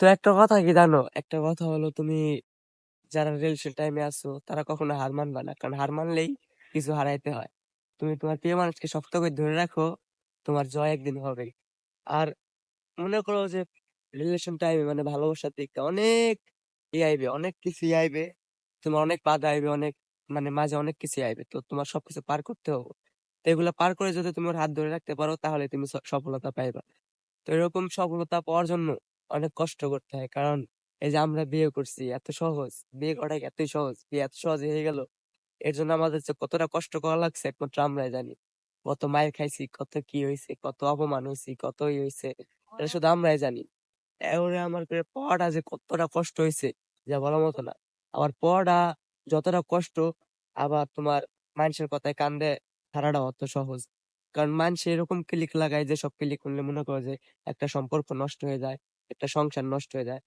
তো একটা কথা কি জানো? একটা কথা হলো তুমি যারা রিলেশন টাইমে আছো তারা কখনো হার মানবা না। কারণ হার মানলেই কিছু হারাইতে হয়। তুমি তোমার প্রিয় মানুষকে শক্ত করে ধরে রাখো, তোমার জয় একদিন হবেই। আর মনে করো যে রিলেশন টাইমে মানে ভালোবাসার দিকটা অনেক ইয়ে আইবে, অনেক কিছু আইবে। তোমার অনেক বাধা আইবে, অনেক মানে মাঝে অনেক কিছু আইবে। তো তোমার সবকিছু পার করতে হবে। তো এগুলা পার করে যদি তুমি হাত ধরে রাখতে পারো তাহলে তুমি সফলতা পাইবা। তো এরকম সফলতা পাওয়ার জন্য অনেক কষ্ট করতে হয়। কারণ এই যে আমরা বিয়ে করছি এত সহজ, বিয়ে করা এতই সহজ? বিয়ে এত সহজে হয়ে গেল? এর জন্য আমাদের যে কতটা কষ্ট করা লাগছে একমাত্র আমরাই জানি। কত মাইর খাইছি, কত কি হইছে, কত অপমান হইছি, কত ই হইছে, এটা শুধু আমরাই জানি। এরপরে আমার করে পাওয়াটা যে কতটা কষ্ট হয়েছে যা বলার মতো না। আবার পাওয়াটা যতটা কষ্ট আবার তোমার মানুষের কথায় কান্দে ছাড়াটাও অত সহজ। কারণ মানুষ এরকম ক্লিক লাগায় যেসব ক্লিক করলে মনে করো যে একটা সম্পর্ক নষ্ট হয়ে যায়, একটা সংসার নষ্ট হয়ে যায়।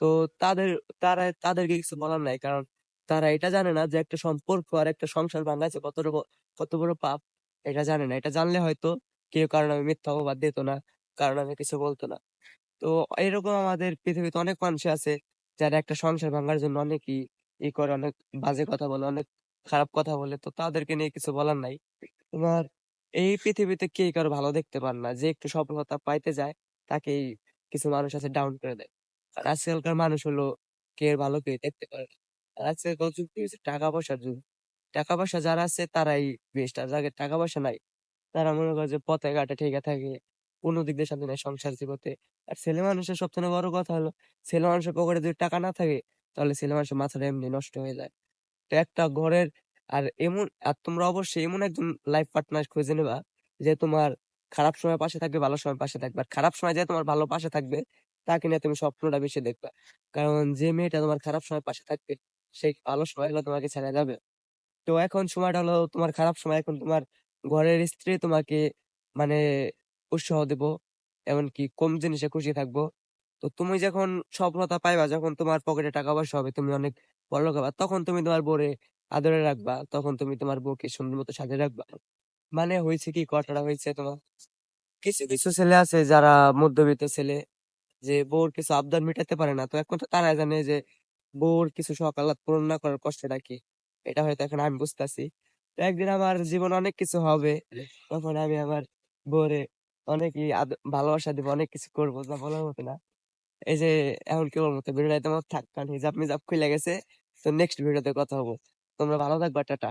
তো তাদের তারা তাদেরকে কিছু বলার নাই। কারণ তারা এটা জানে না যে একটা সম্পর্ক আর একটা সংসার ভাঙাচ্ছে কতটা ব কত বড় পাপ এটা জানে না। এটা জানলে হয়তো কেউ কারও নামে মিথ্যা অপবাদ দিত না, কারও নামে কিছু বলতো না। তো এরকম আমাদের পৃথিবীতে অনেক মানুষ আছে যারা একটা সংসার ভাঙার জন্য অনেকই ই করে, অনেক বাজে কথা বলে, অনেক খারাপ কথা বলে। তো তাদেরকে নিয়ে কিছু বলার নাই। তোমার এই পৃথিবীতে কেই কারও ভালো দেখতে পারে না। যে একটু সফলতা পাইতে যায় তাকেই কিছু মানুষ আছে ডাউন করে দেয়। আজকালকার মানুষ হলো কে ভালো কেউ দেখতে পারে আজকালকার যুগ কি হয়েছে টাকা পয়সার যুগ। টাকা পয়সা যারা আছে তারাই বেস্ট। আর যাদের টাকা পয়সা নাই, তারা মনে করে যে পথে ঘাটে ঠেকে থাকে। কোনো দিক দিয়ে শান্তি সংসার জীবতে। আর ছেলে মানুষের সবথেকে বড় কথা হলো, ছেলে মানুষের পকেটে যদি টাকা না থাকে, তাহলে ছেলে মানুষের মাথাটা এমনি নষ্ট হয়ে যায়। তো একটা ঘরের, আর এমন, আর তোমরা অবশ্যই এমন একজন লাইফ পার্টনার খুঁজে নেবা, যে তোমার খারাপ সময় পাশে থাকবে, ভালো সময় পাশে থাকবে। আর খারাপ সময় যে তোমার ভালো পাশে থাকবে তাকে নিয়ে তুমি স্বপ্নটা বেশি দেখবা। কারণ যে মেয়েটা তোমার খারাপ সময় পাশে থাকবে সেই ভালো সময় হলে তোমাকে ছেড়ে যাবে। তো এখন সময়টা হলো তোমার খারাপ সময়। এখন তোমার ঘরের স্ত্রী তোমাকে মানে উৎসাহ দিব। এমনকি কম জিনিসে খুশি থাকব। তো তুমি যখন সফলতা পাইবা, যখন তোমার পকেটে টাকা পয়সা হবে, তুমি অনেক বড়লোক হবা, তখন তুমি তোমার বউরে আদরে রাখবা। তখন তুমি তোমার বউকে সুন্দর মতো সাজিয়ে রাখবা। মানে হয়েছে কি কথাটা হয়েছে তোমার কিছু, কিছু ছেলে আছে যারা মধ্যবিত্ত ছেলে যে বউর কিছু আবদার মিটাতে পারে না। তো একমাত্র তারাই জানে যে বউর কিছু শখ আহ্লাদ পূরণ না করার কষ্টটা কি। এটা হয়তো এখন আমি বুঝতাছি। তো একদিন আমার জীবনে অনেক কিছু হবে। তখন আমি আমার বউরে অনেকই ভালোবাসা দিব, অনেক কিছু করব যা বলার মতো না। এই যে এখন কি বলব তো ভিডিওটা এতে থাক কারণ হিজাব মিজাব খুইলা গেছে। তো নেক্সট ভিডিওতে কথা হব। তোমরা ভালো থাকবা। টাটা।